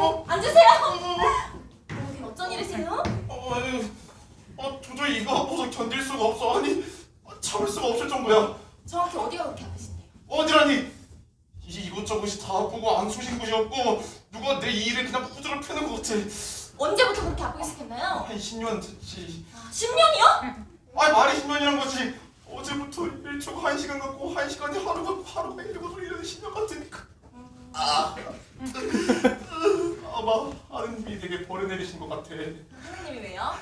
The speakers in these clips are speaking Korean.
앉으세요. 앉으세요. 여긴 어쩐 일이세요? 어, 아니, 어, 도저히 이거 아파서 견딜 수가 없어. 아니, 참을 수가 없을 정도야. 정확히 어디가 그렇게 아프신데요? 어디라니? 이 이곳저곳이 다 아프고 안 쑤신 곳이 없고 누가 내 이 일에 그냥 후드를 펴는 것 같아. 언제부터 그렇게 아프기 시작했나요? 한 10년 됐지. 아, 10년이요? 아니 말이 10년이란 거지. 어제부터 1초가 1시간 같고 1시간이 하루가 하루가 1고 1년이 10년 같으니까. 아, 아마 하느님이 되게 버려내리신 것 같아. 선생님이 왜요?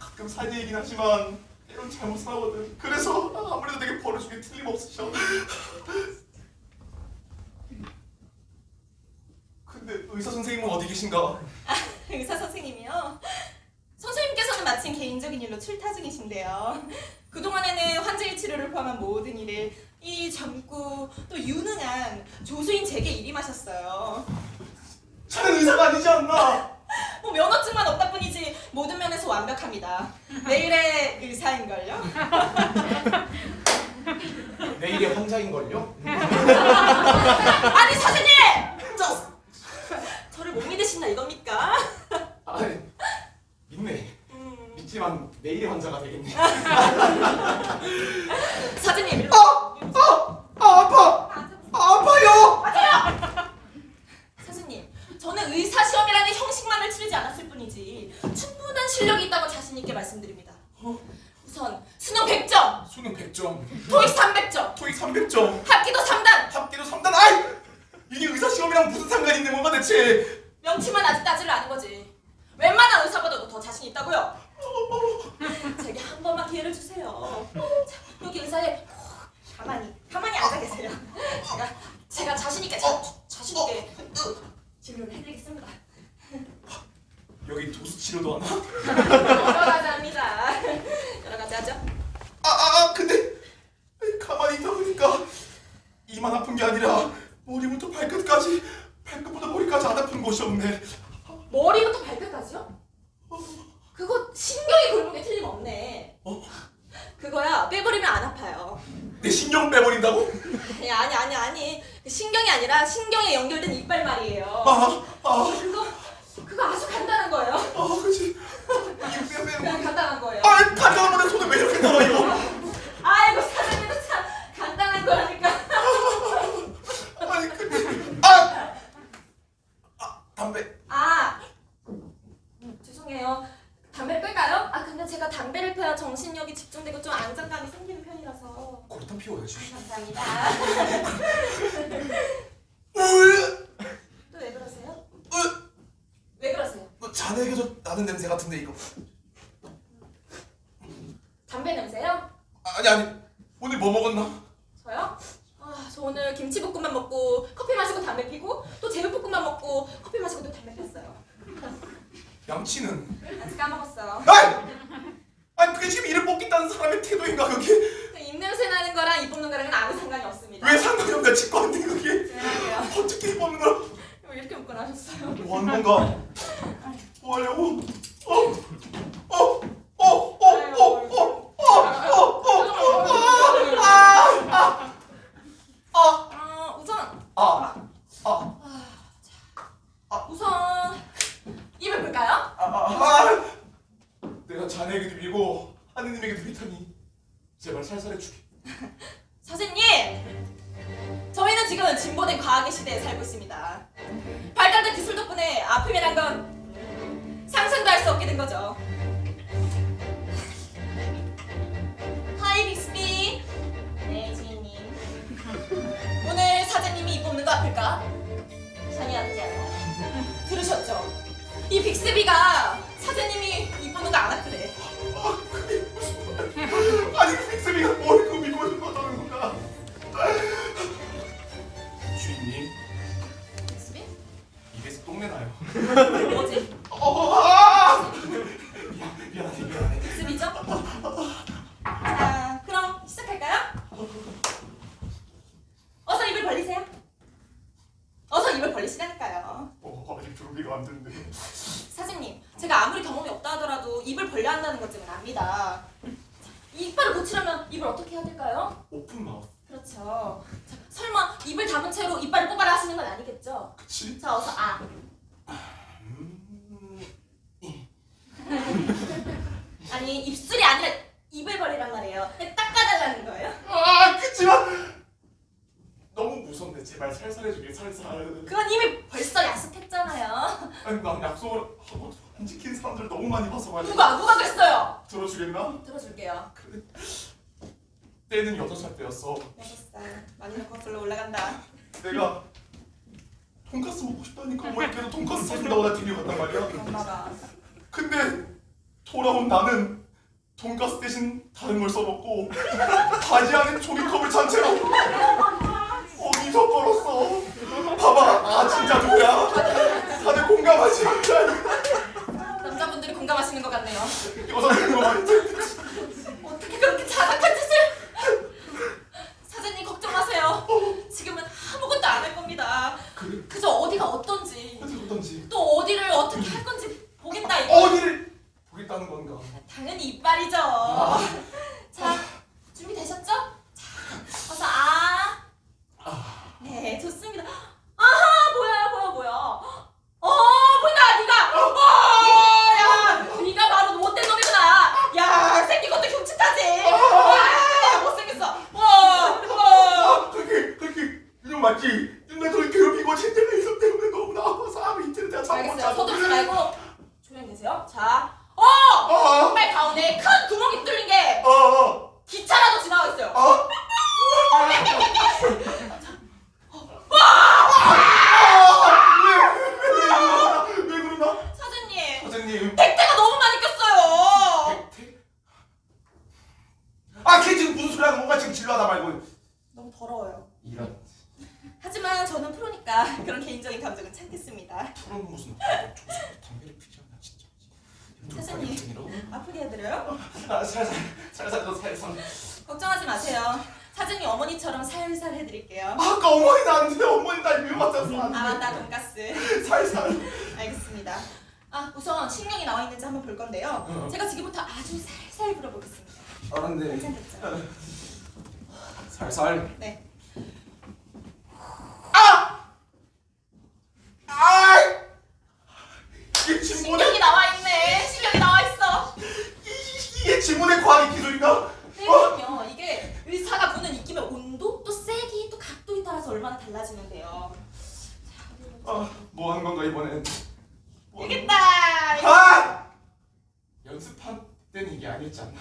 가끔 살 얘기긴 하지만 때론 잘못 살거든. 그래서 아무래도 되게 버려주기 틀림없으셔. 근데 의사 선생님은 어디 계신가? 의사 선생님이요? 선생님께서는 마침 개인적인 일로 출타 중이신데요. 그동안에는 환자의 치료를 포함한 모든 일을 이 젊고 또 유능한 조수인 제게 일임하셨어요. 자넨 의사가 아니지 않나? 뭐 면허증만 없다 뿐이지 모든 면에서 완벽합니다. 내일의 의사인걸요? 내일의 환자인걸요? 아니 선생님! 저 저를 못 믿으신다 이겁니까? 아, 믿네. 음, 믿지만 내일의 환자가 되겠네. 사장님 일로 아, 아파! 아, 아파요! 선생님, 저는 의사 시험이라는 형식만을 치르지 않았을 뿐이지 충분한 실력이 있다고 자신 있게 말씀드립니다. 우선 수능 100점, 수능 100점, 토익 300점, 토익 300점, 합기도 3단, 합계도 3단. 아이! 이게 의사 시험이랑 무슨 상관이 있는 건가 대체? 명치만 아직 따지를 아는 거지. 웬만한 의사보다도 더 자신 있다고요. 제게 한 번만 기회를 주세요. 자, 여기 의사에 가만히 가만히 앉아 계세요. 제가 제가 자신 있게 자, 자신 있게 진료를 해드리겠습니다. 여기 도수 치료도 하나? 여러 가지 합니다. 여러 가지 하죠. 아, 아, 아, 근데 가만히 있다 보니까 이만 아픈 게 아니라 머리부터 발끝까지 발끝보다 머리까지 안 아픈 곳이 없네. 머리부터 발끝까지요? 그거 신경이 굶은 게 틀림없네. 어? 그거야 빼버리면 안 아파요. 내 신경 빼버린다고? 아니 아니 아니 아니 그 신경이 아니라 신경에 연결된 이빨 말이에요. 아, 아, 그거 그거 아주 간단한 거예요. 아. 이거 빼, 빼, 그냥 간단한 거예요. 아, 건데 손에 왜 이렇게 나와 이거? 아이고 사장님도 참 간단한 거라니까. 아니, 근데 아, 아, 담배. 아 죄송해요. 담배를 끌까요? 아 근데 제가 담배를 펴야 정신력이 집중되고 좀 안정감이 생기는 편이라서. 그렇다 피워야지. 감사합니다. 으, 또왜 그러세요? 으, 왜 그러세요? 너 자네에게서 나는 냄새 같은데 이거. 담배 냄새요? 아니 아니, 오늘 뭐 먹었나? 저요? 아, 저 오늘 김치볶음밥 먹고 커피 마시고 담배 피고 또 제육볶음밥 먹고 커피 마시고 또 담배 폈어요. 양치는? 아직 까먹었어요. 아니, 아니 그게 지금 이를 뽑겠다는 사람의 태도인가 그게? 입냄새 나는 거랑 입 뽑는 거랑은 아무 상관이 없습니다. 왜 상관이 없나 직관인데 그게? 죄송해요. 어떻게 뽑는 거야? 왜 이렇게 묶고 나셨어요? 뭐 하는 건가? 뭐 하려고? 어? 어? 어? 어? 어? 어? 어? 어? 어? 어? 아! 아! 아, 우선 아! 아! 우선 입을 볼까요? 아! 아! 내가 자네에게도 밀고 하느님에게도 밀다니 제발 살살해 주게 선생님! 저희는 지금 진보된 과학의 시대에 살고 있습니다. 발달된 기술 덕분에 아픔이란 건 상상도 할 수 없게 된 거죠. 하이 빅스비. 네, 지인님. 오늘 사장님이 입 뽑는 거 아플까? 전혀 아프지 않아요. 들으셨죠? 이 빅스비가 사장님이 입 뽑는 거 안 아프대. 아 그게 한다는 것쯤은 압니다. 이 이빨을 고치려면 입을 어떻게 해야 될까요? 오픈 마우스 그렇죠. 자, 설마 입을 담은 채로 이빨을 뽑아라 하시는 건 아니겠죠? 그치? 자, 어서 아. 아니 입술이 아니라 입을 벌리란 말이에요. 닦아달라는 거예요? 아 그치만 너무 무섭네 제발 살살 해주게 살살 그건 이미 벌써 약속했잖아요. 아니 난 약속을 하고 안 지킨 사람들 너무 많이 봐서 말이야 누가 누가 그랬어요? 들어주겠나? 들어줄게요. 그래 때는 여덟 살 때였어. 여섯 살 많이 불러 올라간다. 내가 돈가스 먹고 싶다니까 어머니께서 돈가스 사준다고 나 TV 갔단 말이야. 엄마가. 근데 돌아온 나는 돈가스 대신 다른 걸 써먹고 바지 안에 종이컵을 찬 채로 어디서 걸었어? 봐봐. 아 진짜 누구야? 다들 공감하지 공감하시는 것 같네요. 어떻게 그렇게 자작한 짓을? 사장님 걱정 마세요. 지금은 아무것도 안 할 겁니다. 그래 그저 어디가 어떤지 어디 어떤지 또 어디를 어떻게 할 건지 보겠다 이거. 어디를 보겠다는 건가 당연히 이빨이죠. 자 준비되셨죠? 자 어서 아. 네 좋습니다. 아하 뭐야 뭐야 뭐야. 어 보인다 네가. 어야 네가 바로 못된 놈이구나. 야 생긴 것도 흉측하지. 와 못생겼어. 와 와. 아 그렇게 그렇게 이거 맞지 나 저기 괴롭히고 진짜 있었 때문에 너무나 아파서 아무 이틀을 내가 잠못 알겠어요. 자고 서두르지 말고 조용히 계세요. 자 어. 어어어 정말 가운데 큰 구멍이 뚫린 게 어, 기차라도 지나가고 있어요. 어? 왜, 왜, 왜 그러나? 사장님. 백태가 너무 많이 꼈어요. 아, 걔 지금 무슨 소리 하는 건가? 지금 진로하다 말고. 너무 더러워요. 이런. 하지만 저는 프로니까 그런 개인적인 감정은 참겠습니다. 프로는 무슨 조수부터 담배를 피지 않나 진짜. 선생님. 아프게 해드려요? 아, 살살, 살살, 너 살살. 걱정하지 마세요. 사장님 어머니처럼 살살 해드릴게요. 아까 안 돼. 어머니 날 미워하잖아. 안 돼. 아 맞다 돈가스. 살살. 알겠습니다. 아 우선 식량이 나와 있는지 한번 볼 건데요. 어. 제가 지금부터 아주 살살 불어보겠습니다. 알았네. 괜찮겠죠? 살살. 네. 아! 아! 이게 지문의 신경이 나와 있네. 신경이 나와 있어. 이- 이게 지문의 과학 기술인가? 네, 그럼요. 이게 의사가 부는 입김의 온도, 또 세기, 또 각도에 따라서 얼마나 달라지는데요. 자. 아, 뭐 한 건가 이번엔? 뭐 하는 되겠다. 아! 연습한 아니었지 않나?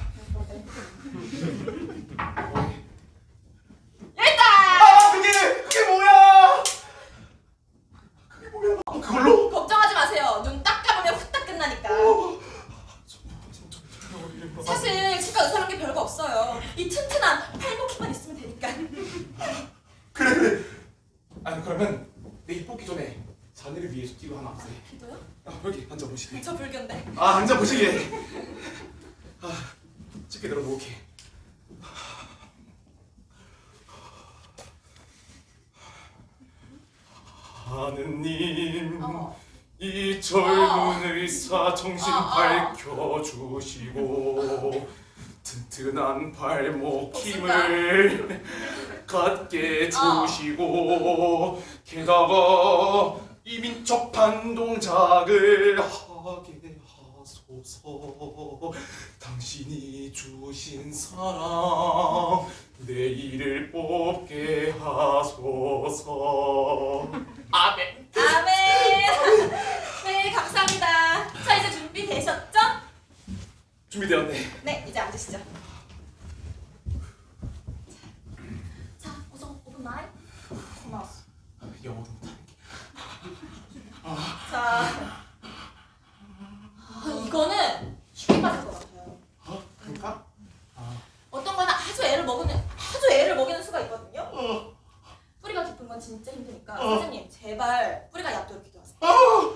됐다. 아 그게 그게 뭐야? 그게 뭐야? 아, 그걸로? 걱정하지 마세요. 눈 딱 감으면 후딱 끝나니까. 어. 좀- 좀- 사실 치과 의사란 게 별거 없어요. 이 튼튼한 팔목기만 있으면 되니까. 그래 그래. 아니 그러면 내 입 뽑기 전에 자네를 위해서 뛰고 하나 없애. 기도요? 아 여기 앉아 보시게. 저 불견데. 아 앉아 보시게. 아 쉽게 들어놓게. 하느님. 어. 이 젊은 의사 정신 어, 어. 밝혀주시고 튼튼한 발목 힘을 갖게 어. 주시고 게다가 이민첩한 동작을 하게 하소서 당신이 주신 사랑 내일을 뽑게 하소서 아멘 아멘. 네, 감사합니다. 자, 이제 준비되셨죠? 준비되었네 네, 이제 앉으시죠. 자, 우선 오픈 마이. 고마워. 영어도 못하는 게 자, 아, 이거는 쉽게 빠질 것 같아요. 어? 그러니까? 어떤 거는 아주 애를 먹는 아주 애를 먹이는 수가 있거든요. 어. 뿌리가 깊은 건 진짜 힘드니까 어. 선생님 제발 뿌리가 얕도록 기도하세요. 어.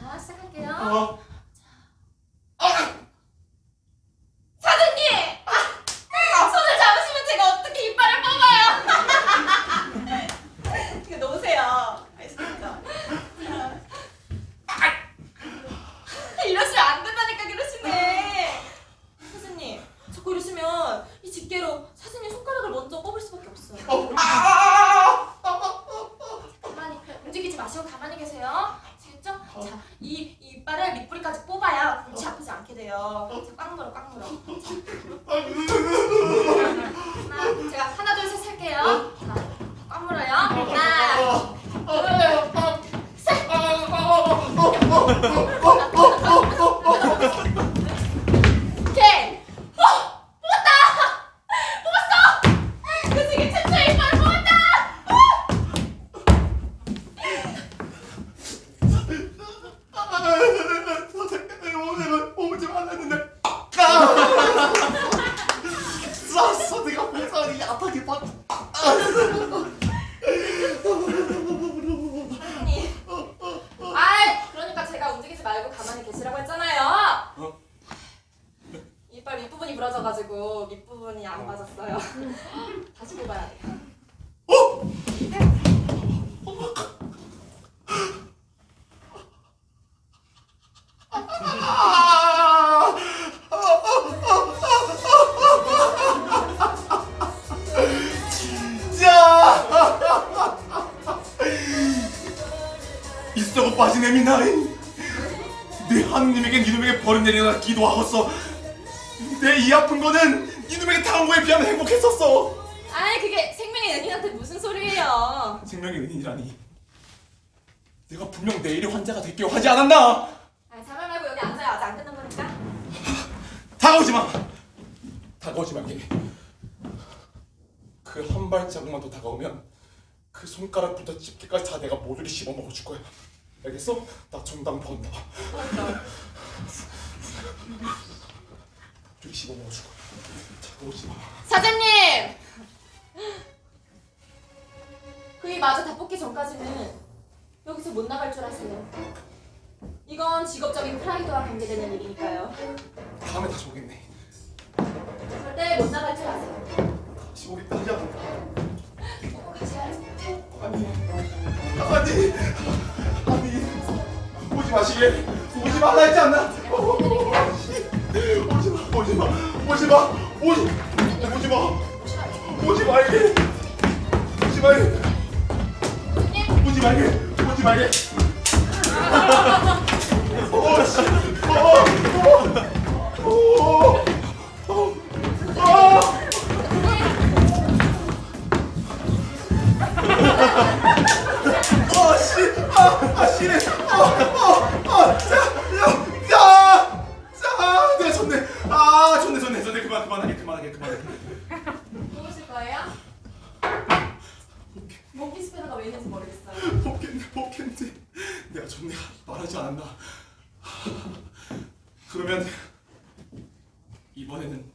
자, 시작할게요. 어. 사장님! 아, 손을 잡으시면 제가 어떻게 이빨을 뽑아요? 이거 놓으세요. 아시겠죠? 이러시면 안 된다니까 그러시네. 선생님, 자꾸 이러시면 이 집게로 사장님 손가락을 먼저 뽑을 수밖에 없어요. 어. 아! 가만히 움직이지 마시고 가만히 계세요. 지금 자, 이 이빨을 밑뿌리까지 뽑아야 골치 아프지 않게 돼요. 자, 꽉 물어, 꽉 물어. 하나, 제가 하나, 둘, 셋 할게요. 자, 꽉 물어요. 하나, 오케이. 어. 그 내가 보상이 아파게 받 何? 빠진 애미 나인 내 하느님에겐 이놈에게 벌이 내리나 기도하겠어 내 이 아픈 거는 이놈에게 당한 거에 비하면 행복했었어 아이, 그게 생명의 연인한테 무슨 소리예요? 생명의 은인이라니. 내가 분명 내일의 환자가 될게요. 하지 않았나? 아이, 자말 말고 여기 앉아요. 아직 안 끝난 거니까. 다가오지 마. 다가오지 말게 그 한 발자국만 더 다가오면 그 손가락부터 집게까지 다 내가 모조리 씹어 먹어줄 거야 알겠어? 나 정당 번다 모조리 씹어 먹어줄 거야 다가오지 마 사장님! 그이 마저 다 뽑기 전까지는 여기서 못 나갈 줄 아세요. 이건 직업적인 프라이드와 관계되는 일이니까요. 다음에 다시 오겠네 마시게 오지 말라 했지 않나? 어, 오지 마 오지 마 오지 마 오지 오 이번에는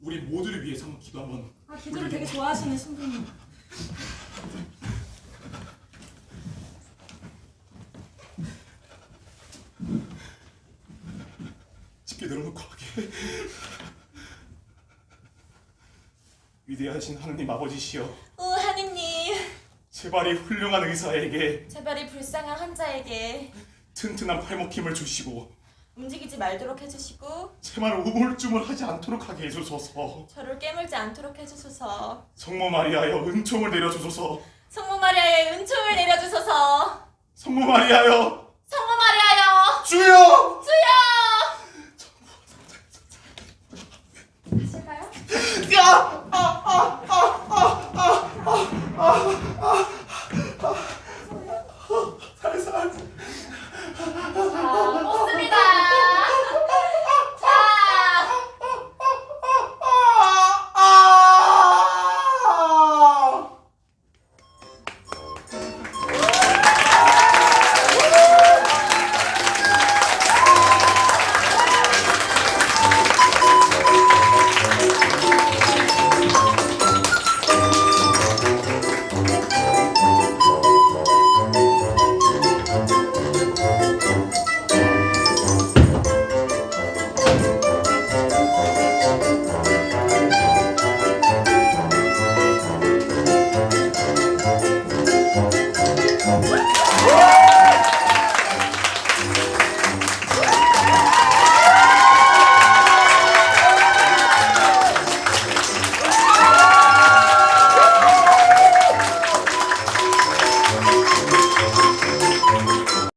우리 모두를 위해서 한번 기도 한번 아, 기도를 되게 좋아하시는 신부님. 집게 늘어놓고 하게 위대하신 하느님 아버지시여 오, 하느님. 제발 이 훌륭한 의사에게 제발 이 불쌍한 환자에게 튼튼한 팔목 힘을 주시고 움직이지 말도록 해주시고 제발 우물쭈물 하지 않도록 하게 해주소서 저를 깨물지 않도록 해주소서. 성모 마리아여 은총을 내려주소서 성모 마리아의 은총을 내려주소서. 성모 마리아여 성모 마리아여, 주여 주여. 하실까요? 야! 아! 아! 아! 아! 아! 아! 아!